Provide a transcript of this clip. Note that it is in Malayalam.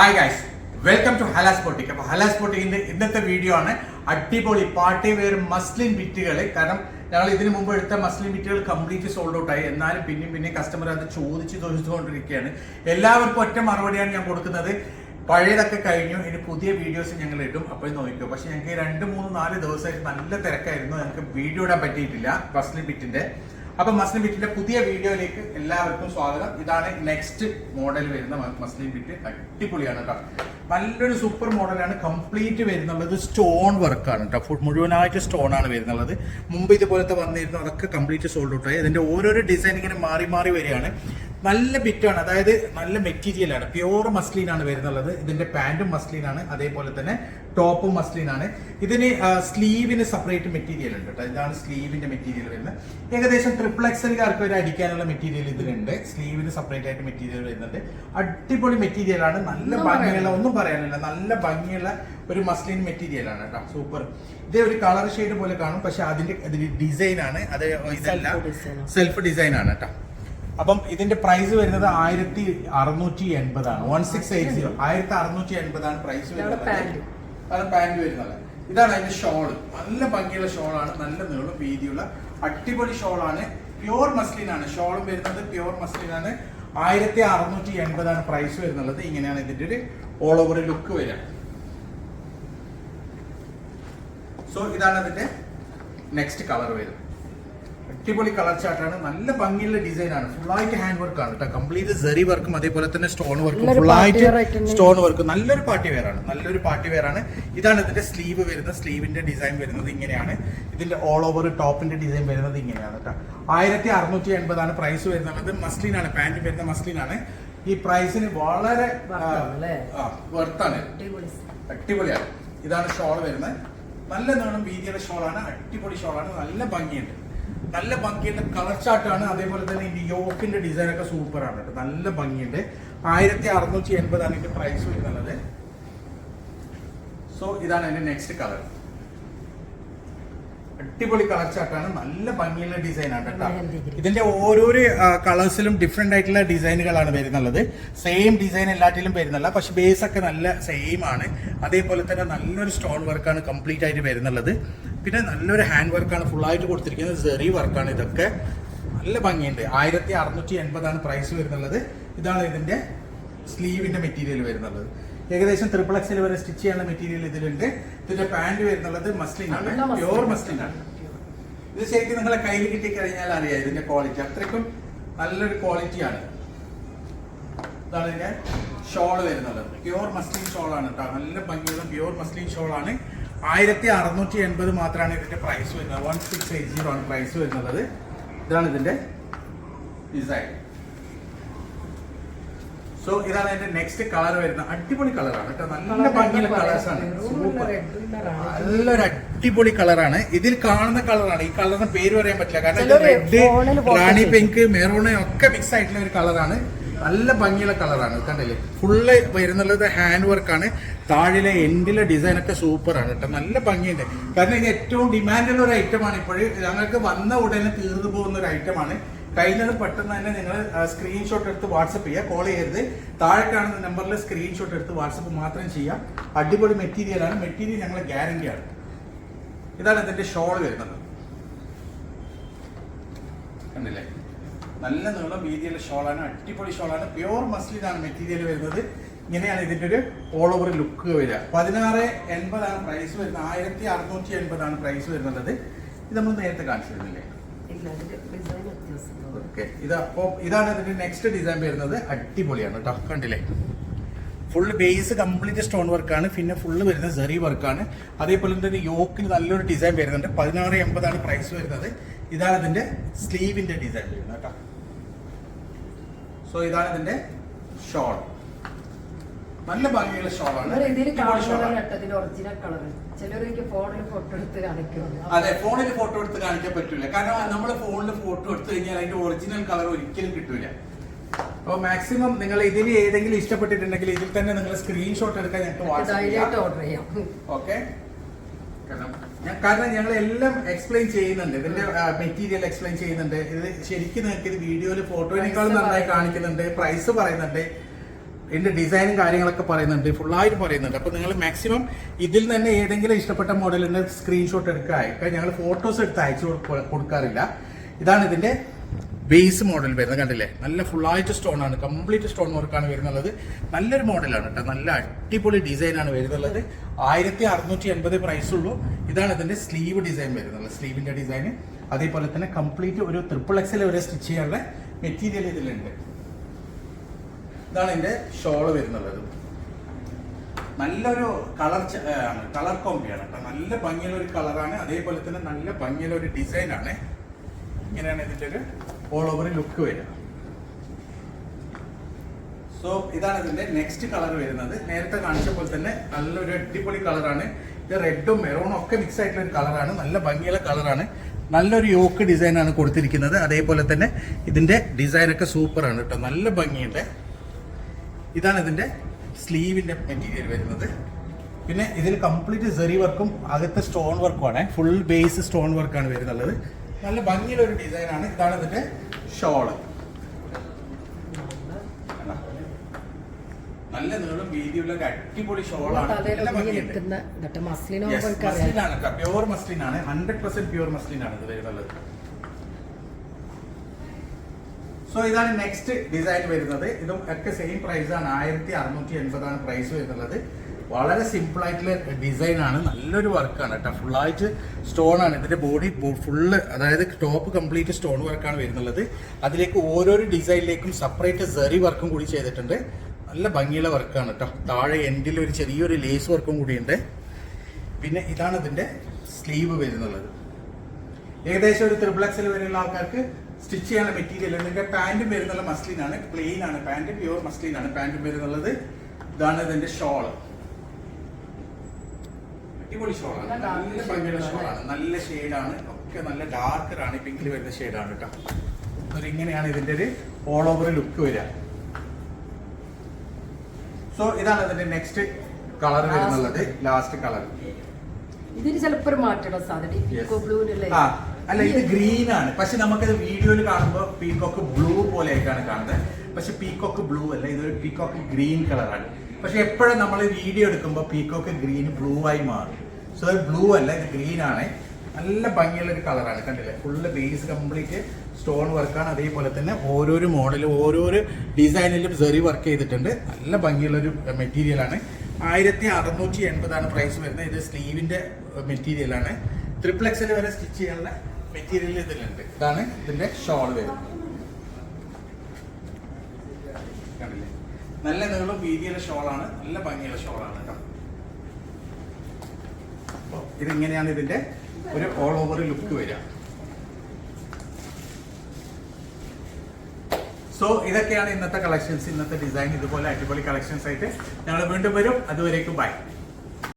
ഹായ് ഗൈസ് വെൽക്കം ടു ഹലാസ് പൊട്ടിക് അപ്പൊ ഹലാസ് പൊട്ടിക്കിന്റെ ഇന്നത്തെ വീഡിയോ ആണ് അടിപൊളി പാർട്ടി വെയർ മസ്ലിൻ ബിറ്റുകൾ കാരണം ഞങ്ങൾ ഇതിനു മുമ്പ് എടുത്ത മസ്ലിൻ ബിറ്റുകൾ കംപ്ലീറ്റ് സോൾഡ് ഔട്ട് ആയി. എന്നാലും പിന്നെയും പിന്നെയും കസ്റ്റമർ അത് ചോദിച്ച് ചോദിച്ചുകൊണ്ടിരിക്കുകയാണ്. എല്ലാവർക്കും ഒറ്റ മറുപടിയാണ് ഞാൻ കൊടുക്കുന്നത്. പഴയതൊക്കെ കഴിഞ്ഞു. ഇനി പുതിയ വീഡിയോസ് ഞങ്ങൾ ഇടും. അപ്പോൾ നോക്കിക്കോ. പക്ഷെ ഞങ്ങൾക്ക് രണ്ട് മൂന്ന് നാല് ദിവസമായിട്ട് നല്ല തിരക്കായിരുന്നു. ഞങ്ങൾക്ക് വീഡിയോ ഇടാൻ പറ്റിയിട്ടില്ല മസ്ലിൻ ബിറ്റിന്റെ അപ്പൊ മസ്ലിം ബിറ്റിന്റെ പുതിയ വീഡിയോയിലേക്ക് എല്ലാവർക്കും സ്വാഗതം. ഇതാണ് നെക്സ്റ്റ് മോഡൽ വരുന്ന മസ്ലിം ബിറ്റ് അടിപൊളിയാണ് കേട്ടോ നല്ലൊരു സൂപ്പർ മോഡലാണ് കംപ്ലീറ്റ് വരുന്നുള്ളത് സ്റ്റോൺ വർക്കാണ് കേട്ടോ മുഴുവനായിട്ട് സ്റ്റോൺ ആണ് വരുന്നുള്ളത്. മുമ്പ് ഇതുപോലത്തെ വന്നിരുന്നു. അതൊക്കെ കംപ്ലീറ്റ് സോൾഡ് ഔട്ട് ആയി. അതിന്റെ ഓരോരോ ഡിസൈൻ ഇങ്ങനെ മാറി മാറി വരികയാണ്. നല്ല ബിറ്റാണ് അതായത് നല്ല മെറ്റീരിയൽ ആണ്. പ്യുവർ മസ്ലിൻ ആണ് വരുന്നുള്ളത്. ഇതിന്റെ പാന്റും മസ്ലിൻ ആണ്. അതേപോലെ തന്നെ ടോപ്പും മസ്ലിൻ ആണ്. ഇതിന് സ്ലീവിന് സെപ്പറേറ്റ് മെറ്റീരിയൽ ഉണ്ട് കേട്ടോ ഇതാണ് സ്ലീവിന്റെ മെറ്റീരിയൽ വരുന്നത്. ഏകദേശം ട്രിപ്പിൾ എക്സൽകാർക്ക് ഒരു അടിക്കാനുള്ള മെറ്റീരിയൽ ഇതിലുണ്ട്. സ്ലീവിന് സെപ്പറേറ്റ് ആയിട്ട് മെറ്റീരിയൽ വരുന്നുണ്ട്. അടിപൊളി മെറ്റീരിയൽ ആണ്. നല്ല ഭംഗിയുള്ള ഒന്നും പറയാനില്ല. നല്ല ഭംഗിയുള്ള ഒരു മസ്ലിൻ മെറ്റീരിയൽ ആണ് കേട്ടോ സൂപ്പർ ഇതേ ഒരു കളർ ഷെയ്ഡ് പോലെ കാണും. പക്ഷെ അതിന്റെ ഡിസൈൻ ആണ്. അത് ഇതല്ല. സെൽഫ് ഡിസൈൻ ആണ് കേട്ടോ അപ്പം ഇതിന്റെ പ്രൈസ് വരുന്നത് ആയിരത്തി അറുന്നൂറ്റി എൺപതാണ്. വൺ സിക്സ് എയ്റ്റ് സീറോ ആയിരത്തി അറുന്നൂറ്റി എൺപതാണ് പ്രൈസ് വരുന്നത്. അതാണ് പാന്റ് വരുന്നത്. ഇതാണ് അതിന്റെ ഷോൾ നല്ല ഭംഗിയുള്ള ഷോളാണ് നല്ല നീളം വീതിയുള്ള അടിപൊളി ഷോളാണ് പ്യുവർ മസ്ലിൻ ആണ്. ഷോളും വരുന്നത് പ്യുവർ മസ്ലിൻ ആണ്. ആയിരത്തി അറുന്നൂറ്റി എൺപതാണ് പ്രൈസ് വരുന്നത്. ഇങ്ങനെയാണ് ഇതിന്റെ ഒരു ഓൾ ഓവർ ലുക്ക് വരിക. സോ ഇതാണ് അതിന്റെ നെക്സ്റ്റ് കളർ വരുന്നത്. അടിപൊളി കളർ ചാർട്ടാണ് നല്ല ഭംഗിയുള്ള ഡിസൈൻ ആണ്. ഫുള്ളായിട്ട് ഹാൻഡ് വർക്ക് ആണ് കേട്ടോ കംപ്ലീറ്റ് സെറി വർക്കും അതേപോലെ തന്നെ സ്റ്റോൺ വർക്കും ഫുൾ ഫുള്ളായിട്ട് ആയിട്ട് സ്റ്റോൺ വർക്ക് നല്ലൊരു പാർട്ടി വെയർ ആണ്. നല്ലൊരു പാർട്ടി വെയർ ആണ്. ഇതാണ് ഇതിന്റെ സ്ലീവ് വരുന്നത്. സ്ലീവിന്റെ ഡിസൈൻ വരുന്നത് ഇങ്ങനെയാണ്. ഇതിന്റെ ഓൾ ഓവർ ടോപ്പിന്റെ ഡിസൈൻ വരുന്നത് ഇങ്ങനെയാണ് കേട്ടോ ആയിരത്തി അറുന്നൂറ്റി എൺപതാണ് പ്രൈസ് വരുന്നത് മസ്ലിൻ ആണ് പാന്റ് വരുന്ന മസ്ലിനാണ് ഈ പ്രൈസിന് വളരെ വെർത്താണ്. അടിപൊളിയാണ്. ഇതാണ് ഷോൾ വരുന്നത്. നല്ല നീളം വീതിയുടെ ഷോളാണ് അടിപൊളി ഷോളാണ് നല്ല ഭംഗിയുണ്ട്. നല്ല ഭംഗിയുണ്ട്. കളർ ചാർട്ടാണ് അതേപോലെ തന്നെ ഡിസൈൻ ഒക്കെ സൂപ്പർ ആണ് കേട്ടോ. നല്ല ഭംഗിയുണ്ട്. ആയിരത്തി അറുന്നൂറ്റി എൺപതാണ് ഇതിന്റെ പ്രൈസ് വരുന്നത്. സോ ഇതാണ് എന്റെ നെക്സ്റ്റ് കളർ അടിപൊളി കളർ ചാർട്ടാണ് നല്ല ഭംഗിയുള്ള ഡിസൈൻ ആണ് കേട്ടോ. ഇതിന്റെ ഓരോരോ കളേഴ്സിലും ഡിഫറെന്റ് ആയിട്ടുള്ള ഡിസൈനുകളാണ് വരുന്നുള്ളത്. സെയിം ഡിസൈൻ എല്ലാറ്റിലും വരുന്നില്ല പക്ഷെ ബേസ് ഒക്കെ നല്ല സെയിം ആണ്. അതേപോലെ തന്നെ നല്ലൊരു സ്റ്റോൺ വർക്കാണ് കംപ്ലീറ്റ് ആയിട്ട് വരുന്നുള്ളത്. പിന്നെ നല്ലൊരു ഹാൻഡ് വർക്കാണ് ഫുൾ ആയിട്ട് കൊടുത്തിരിക്കുന്നത് സെറി വർക്കാണ് ഇതൊക്കെ. നല്ല ഭംഗിയുണ്ട്. ആയിരത്തി അറുന്നൂറ്റി എൺപതാണ് പ്രൈസ് വരുന്നുള്ളത്. ഇതാണ് ഇതിന്റെ സ്ലീവിന്റെ മെറ്റീരിയൽ വരുന്നുള്ളത്. ഏകദേശം ട്രിപ്പിൾ എക്സിൽ വരെ സ്റ്റിച്ച് ചെയ്യാനുള്ള മെറ്റീരിയൽ ഇതിലുണ്ട്. ഇതിന്റെ പാന്റ് വരുന്നുള്ളത് മസ്ലിൻ ആണ്. പ്യുവർ മസ്ലിൻ ആണ്. ഇത് ശരിക്കും നിങ്ങളെ കയ്യിൽ കിട്ടി കഴിഞ്ഞാൽ അറിയാം ഇതിന്റെ ക്വാളിറ്റി അത്രയ്ക്കും നല്ലൊരു ക്വാളിറ്റിയാണ് ഇതാണ് ഇതിന്റെ ഷോൾ വരുന്നത് പ്യുവർ മസ്ലിൻ ഷോളാണ് കേട്ടോ നല്ല ഭംഗിയുള്ള പ്യുവർ മസ്ലിൻ ഷോളാണ് ആയിരത്തി അറുന്നൂറ്റി എൺപത് മാത്രമാണ് ഇതിന്റെ പ്രൈസ് വരുന്നത്. വൺ സിക്സ് എയ്റ്റ് സീറോ ആണ് പ്രൈസ് വരുന്നത്. ഇതാണ് ഇതിന്റെ ഡിസൈൻ സോ ഇതാണ് അതിന്റെ നെക്സ്റ്റ് കളർ വരുന്നത്. അടിപൊളി കളറാണ് കേട്ടോ. നല്ല ഭംഗിയുള്ള സൂപ്പർ നല്ലൊരു അടിപൊളി കളറാണ് ഇതിൽ കാണുന്ന കളറാണ് ഈ കളറിന് പേര് പറയാൻ പറ്റില്ല. കാരണം റെഡ് റാണി പിങ്ക് മെറൂണ് ഒക്കെ മിക്സ് ആയിട്ടുള്ള ഒരു കളറാണ് നല്ല ഭംഗിയുള്ള കളറാണ് കണ്ടില്ലേ? ഫുള്ള് വരുന്നുള്ളത് ഹാൻഡ് വർക്കാണ് താഴിലെ എൻഡിലെ ഡിസൈൻ ഒക്കെ സൂപ്പർ ആണ് കേട്ടോ. നല്ല ഭംഗിയുണ്ട്. കാരണം ഇത് ഏറ്റവും ഡിമാൻഡുള്ള ഒരു ഐറ്റമാണ് ഇപ്പോഴും ഞങ്ങൾക്ക് വന്ന ഉടനെ തീർന്നു പോകുന്ന ഒരു ഐറ്റമാണ് കഴിഞ്ഞത് പെട്ടെന്ന് തന്നെ നിങ്ങൾ സ്ക്രീൻഷോട്ട് എടുത്ത് വാട്സപ്പ് ചെയ്യുക കോൾ ചെയ്യരുത്. താഴെ കാണുന്ന നമ്പറിൽ സ്ക്രീൻഷോട്ട് എടുത്ത് വാട്സപ്പ് മാത്രം ചെയ്യാം. അടിപൊളി മെറ്റീരിയലാണ് മെറ്റീരിയൽ ഞങ്ങളെ ഗ്യാരണ്ടിയാണ് ഇതാണ് ഇതിന്റെ ഷോൾ വരുന്നത്. കണ്ടില്ലേ? നല്ല നീളം വീതിയുള്ള ഷോളാണ് അടിപൊളി ഷോളാണ്. പ്യുവർ മസ്ലിനാണ് മെറ്റീരിയൽ വരുന്നത്. ഇങ്ങനെയാണ് ഇതിന്റെ ഒരു ഓൾ ഓവർ ലുക്ക് വരിക. പതിനാറ് എൺപതാണ് പ്രൈസ് വരുന്നത്. ആയിരത്തി അറുന്നൂറ്റി എൺപതാണ് പ്രൈസ് വരുന്നത്. ഇത് നമ്മൾ നേരത്തെ കാണിച്ചിരുന്നില്ലേ? ഓക്കെ ഇത് അപ്പോൾ ഇതാണ് ഇതിന്റെ നെക്സ്റ്റ് ഡിസൈൻ വരുന്നത്. അടിപൊളിയാണ് കേട്ടോ കണ്ടില്ലേ? ഫുൾ ബേസ് കംപ്ലീറ്റ് സ്റ്റോൺ വർക്കാണ് പിന്നെ ഫുള്ള് വരുന്നത് സെറി വർക്കാണ് അതേപോലെ തന്നെ യോക്കിന് നല്ലൊരു ഡിസൈൻ വരുന്നുണ്ട്. പതിനാറ് എൺപതാണ് പ്രൈസ് വരുന്നത്. ഇതാണ് ഇതിന്റെ സ്ലീവിന്റെ ഡിസൈൻ. വരുന്നത് കേട്ടോ. സോ ഇതാണ് ഇതിന്റെ ഷോൾ നല്ല ഭംഗിയുള്ള ഷോളാണ് അതെ ഫോണിൽ ഫോട്ടോ എടുത്ത് കാണിക്കാൻ പറ്റൂല. കാരണം നമ്മൾ ഫോണിൽ ഫോട്ടോ എടുത്തു കഴിഞ്ഞാൽ അതിന്റെ ഒറിജിനൽ കളർ ഒരിക്കലും കിട്ടൂല. അപ്പോൾ മാക്സിമം നിങ്ങൾ ഇതിൽ ഏതെങ്കിലും ഇഷ്ടപ്പെട്ടിട്ടുണ്ടെങ്കിൽ ഇതിൽ തന്നെ നിങ്ങൾ സ്ക്രീൻഷോട്ട് എടുക്കാൻ ഞങ്ങൾക്ക് വാട്സാപ്പ് ഓർഡർ ചെയ്യാം. ഓക്കെ കാരണം ഞങ്ങൾ എല്ലാം എക്സ്പ്ലെയിൻ ചെയ്യുന്നുണ്ട്. ഇതിന്റെ മെറ്റീരിയൽ എക്സ്പ്ലെയിൻ ചെയ്യുന്നുണ്ട്. ഇത് ശരിക്കും നിങ്ങൾക്ക് ഇത് വീഡിയോയിൽ ഫോട്ടോയിനേക്കാളും നന്നായി കാണിക്കുന്നുണ്ട്. പ്രൈസ് പറയുന്നുണ്ട്. ഇതിന്റെ ഡിസൈനും കാര്യങ്ങളൊക്കെ പറയുന്നുണ്ട്. ഫുള്ളായിട്ട് പറയുന്നുണ്ട്. അപ്പോൾ നിങ്ങൾ മാക്സിമം ഇതിൽ തന്നെ ഏതെങ്കിലും ഇഷ്ടപ്പെട്ട മോഡലിന്റെ സ്ക്രീൻഷോട്ട് എടുക്കുക ഞങ്ങൾ ഫോട്ടോസ് എടുത്ത് അയച്ചു കൊടുക്കാറില്ല. ഇതാണ് ഇതിന്റെ ബേസ് മോഡൽ വരുന്നത്. കണ്ടില്ലേ? നല്ല ഫുൾ ആയിട്ട് സ്റ്റോൺ ആണ് കംപ്ലീറ്റ് സ്റ്റോൺ വർക്കാണ് വരുന്നുള്ളത് നല്ലൊരു മോഡലാണ് കേട്ടോ നല്ല അടിപൊളി ഡിസൈൻ ആണ് വരുന്നുള്ളത് ആയിരത്തി അറുന്നൂറ്റി എൺപത് പ്രൈസ് ഉള്ളൂ. ഇതാണ് ഇതിന്റെ സ്ലീവ് ഡിസൈൻ വരുന്നത്. സ്ലീവിന്റെ ഡിസൈൻ അതേപോലെ തന്നെ കംപ്ലീറ്റ് ഒരു ട്രിപ്പിൾ എക്സൽ വരെ സ്റ്റിച്ച് ചെയ്യാനുള്ള മെറ്റീരിയൽ ഇതിലുണ്ട്. ഇതാണ് ഇതിന്റെ ഷോൾ വരുന്നുള്ളത് നല്ലൊരു കളർ ആണ്. കളർ കോമ്പിയാണ് കേട്ടോ നല്ല ഭംഗിയുള്ള ഒരു കളറാണ് അതേപോലെ തന്നെ നല്ല ഭംഗിയുള്ള ഒരു ഡിസൈൻ ആണ്. ഇങ്ങനെയാണ് ഇതിന്റെ ഒരു ഓൾ ഓവർ ലുക്ക് വരിക. സോ ഇതാണ് ഇതിന്റെ നെക്സ്റ്റ് കളർ വരുന്നത്. നേരത്തെ കാണിച്ച പോലെ തന്നെ നല്ലൊരു അടിപൊളി കളറാണ് ഇത് റെഡും മെറൂണും ഒക്കെ മിക്സ് ആയിട്ടുള്ള ഒരു കളറാണ് നല്ല ഭംഗിയുള്ള കളറാണ് നല്ലൊരു യോക്ക് ഡിസൈൻ ആണ് കൊടുത്തിരിക്കുന്നത്. അതേപോലെ തന്നെ ഇതിന്റെ സൂപ്പർ ആണ് കേട്ടോ നല്ല ഭംഗിയുണ്ട്. ഇതാണ് ഇതിന്റെ സ്ലീവിന്റെ മെറ്റീരിയൽ വരുന്നത്. പിന്നെ ഇതിൽ കംപ്ലീറ്റ് സെറി വർക്കും അകത്ത് സ്റ്റോൺ വർക്കും ആണ്. ഫുൾ ബേസ് സ്റ്റോൺ വർക്കാണ് വരുന്നുള്ളത്. നല്ല ഭംഗിയുള്ള ഒരു ഡിസൈൻ ആണ് ഇതാണ് ഇതിന്റെ ഷോൾ. നല്ല നീളം വീതിയുള്ള ഒരു അടിപൊളി ഷോളാണ്. Yes, മസ്ലിൻ ആണ് ഹൺഡ്രഡ് പെർസെന്റ് പ്യുവർ മസ്ലിൻ ആണ് ഇത് വരുന്നത് സോ ഇതാണ് നെക്സ്റ്റ് ഡിസൈൻ വരുന്നത്. ഇതും ഒക്കെ സെയിം പ്രൈസ് ആണ്. ആയിരത്തി അറുന്നൂറ്റി എൺപതാണ് പ്രൈസ് വരുന്നത്. വളരെ ഡിസൈൻ ആണ്. നല്ലൊരു വർക്കാണ് കേട്ടോ. ഫുള്ളായിട്ട് സ്റ്റോൺ ആണ്. ഇതിന്റെ ബോഡി ഫുള്ള് അതായത് ടോപ്പ് കംപ്ലീറ്റ് സ്റ്റോൺ വർക്കാണ് വരുന്നത് അതിലേക്ക് ഓരോരോ ഡിസൈനിലേക്കും സെപ്പറേറ്റ് സെറി വർക്കും കൂടി ചെയ്തിട്ടുണ്ട്. നല്ല ഭംഗിയുള്ള വർക്കാണ് കേട്ടോ. താഴെ എൻഡിൽ ഒരു ചെറിയൊരു ലേസ് വർക്കും കൂടിയുണ്ട് പിന്നെ ഇതാണ് ഇതിന്റെ സ്ലീവ് വരുന്നുള്ളത്. ഏകദേശം ഒരു ത്രിബിൾ എക്സൽ വരെയുള്ള ആൾക്കാർക്ക് സ്റ്റിച്ച് ചെയ്യാനുള്ള മെറ്റീരിയൽ ഇതിന്റെ പാന്റും വരുന്നുള്ള മസ്ലിൻ ആണ്. പ്ലെയിൻ ആണ്. പാന്റ് പ്യുവർ മസ്ലിനാണ് പാന്റും വരുന്നുള്ളത്. ഇതാണ് ഇതിന്റെ ഷോൾ അടിപൊളി ഷോളാണ് നല്ല ഭംഗിയുള്ള ആണ്. ഷോളാണ് നല്ല ഷെയ്ഡാണ് ഒക്കെ നല്ല ഡാർക്ക് റാണി പിങ്കിൽ വരുന്ന ഷെയ്ഡാണ് കേട്ടോ. ഒരു ഇങ്ങനെയാണ് ഇതിന്റെ ഒരു ഓൾ ഓവർ ലുക്ക് വരിക. സോ ഇതാണ് ഇതിന്റെ നെക്സ്റ്റ് കളർ. വരുന്നുള്ളത്. ലാസ്റ്റ് കളർ ഇതിന് ആ അല്ല ഇത് ഗ്രീൻ ആണ്. പക്ഷെ നമുക്കത് വീഡിയോയിൽ കാണുമ്പോൾ പീക്കോക്ക് ബ്ലൂ പോലെ ആയിട്ടാണ് കാണുന്നത്. പക്ഷെ പീക്കോക്ക് ബ്ലൂ അല്ല ഇതൊരു പീക്കോക്ക് ഗ്രീൻ കളറാണ് പക്ഷെ എപ്പോഴും നമ്മൾ വീഡിയോ എടുക്കുമ്പോൾ പീക്കോക്ക് ഗ്രീൻ ബ്ലൂ ആയി മാറും. സോ ബ്ലൂ അല്ല ഇത് ഗ്രീൻ ആണ്. നല്ല ഭംഗിയുള്ള ഒരു കളറാണ് കണ്ടില്ലേ? ഫുള്ള് ബേസ് കംപ്ലീറ്റ് സ്റ്റോൺ വർക്കാണ് അതേപോലെ തന്നെ ഓരോരോ മോഡലും ഓരോരോ ഡിസൈനിലും സെറി വർക്ക് ചെയ്തിട്ടുണ്ട്. നല്ല ഭംഗിയുള്ള ഒരു മെറ്റീരിയൽ ആണ്. ആയിരത്തി അറുന്നൂറ്റി എൺപതാണ് പ്രൈസ് വരുന്നത് ഇത് സ്ലീവിന്റെ മെറ്റീരിയലാണ് ട്രിപ്പിൾ വരെ സ്റ്റിച്ച് ചെയ്യാനുള്ള മെറ്റീരിയൽ ഇതിലുണ്ട്. ഇതാണ് ഇതിന്റെ ഷോൾ വരുന്നത് കണ്ടില്ലേ നല്ല നീളം വീതിയുള്ള ഷോളാണ്. നല്ല ഭംഗിയുള്ള ഷോളാണ് കേട്ടോ. ഇതിങ്ങനെയാണ് ഇതിന്റെ ഒരു ഓൾ ഓവർ ലുക്ക് വരിക. സോ ഇതൊക്കെയാണ് ഇന്നത്തെ കളക്ഷൻസ് ഇന്നത്തെ ഡിസൈൻ ഇതുപോലെ അടിപൊളി കളക്ഷൻസ് ആയിട്ട് ഞങ്ങൾ വീണ്ടും വരും. അതുവരേക്കും ബൈ